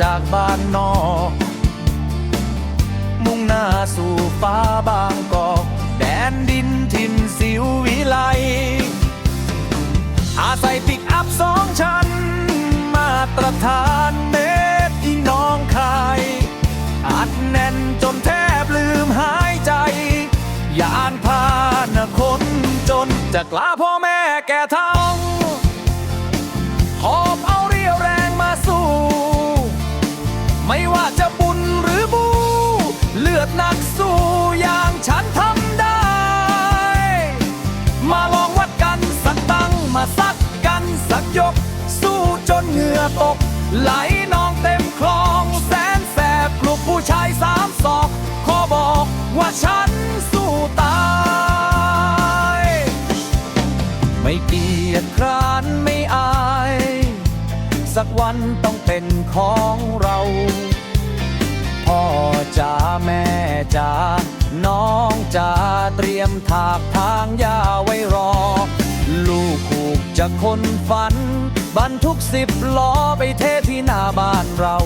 จากบ้านนอก มุ่งหน้าสู่ฟ้าบางกอก แดนดินถิ่นสิววิไล อาศัยปิกอัพสองชั้น มาตรฐานเม็ดอีน้องคาย อัดแน่นจนแทบลืมหายใจ ยานพาหนะคนจนจะกล้าพ่อแม่แก่เท่า ตก ไหลนองเต็มคลอง แสนแสบกลุ่มผู้ชายสามศอก ขอบอกว่าฉันสู้ตาย ไม่เกียจคร้านไม่อาย สักวันต้องเป็นของเรา พ่อจ๋าแม่จ๋าน้องจ๋าเตรียมถากทางยาว จากจะคนฝัน บรรทุกสิบล้อไปเทที่หน้าบ้านเรา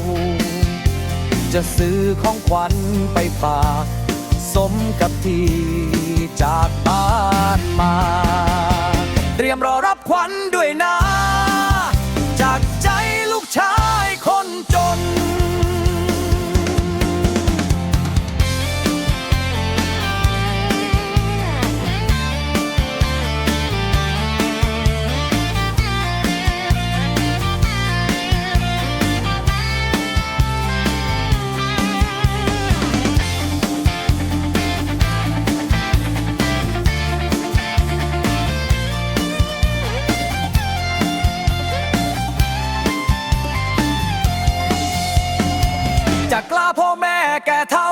จะซื้อของขวัญไปฝาก สมกับที่จากบ้านมา เตรียมรอรับขวัญด้วยนะ แม่แก่เท่า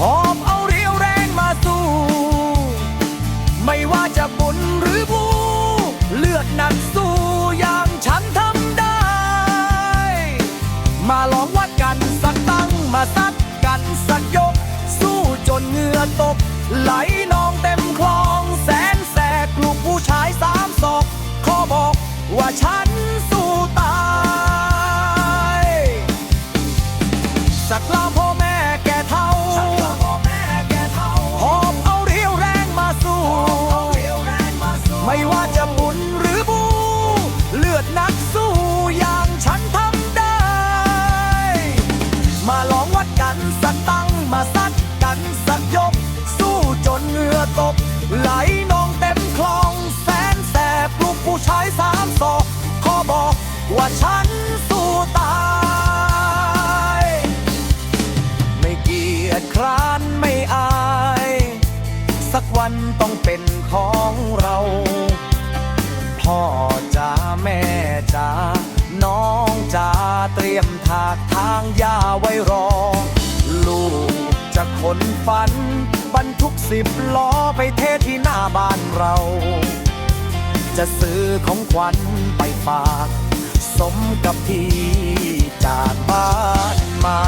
หอบเอาเรียวแรงมาสู้ ไม่ว่าจะบุญหรือบู เลือดหนักสู้อย่างฉันทำได้ มาลองวัดกันสักตั้งมาซัดกันสักยก สู้จนเหงื่อตก ไหลนองเต็มคลองแสนแสบลูกผู้ชายสามศอกขอบอกว่าฉัน วันต้องเป็นของเรา พ่อจ๋าแม่จ๋าน้องจ๋าเตรียมถากทางยาไว้รอ ลูกจะขนฝัน บรรทุกสิบล้อไปเทที่หน้าบ้านเรา จะซื้อของขวัญไปฝาก สมกับที่จากบ้านมา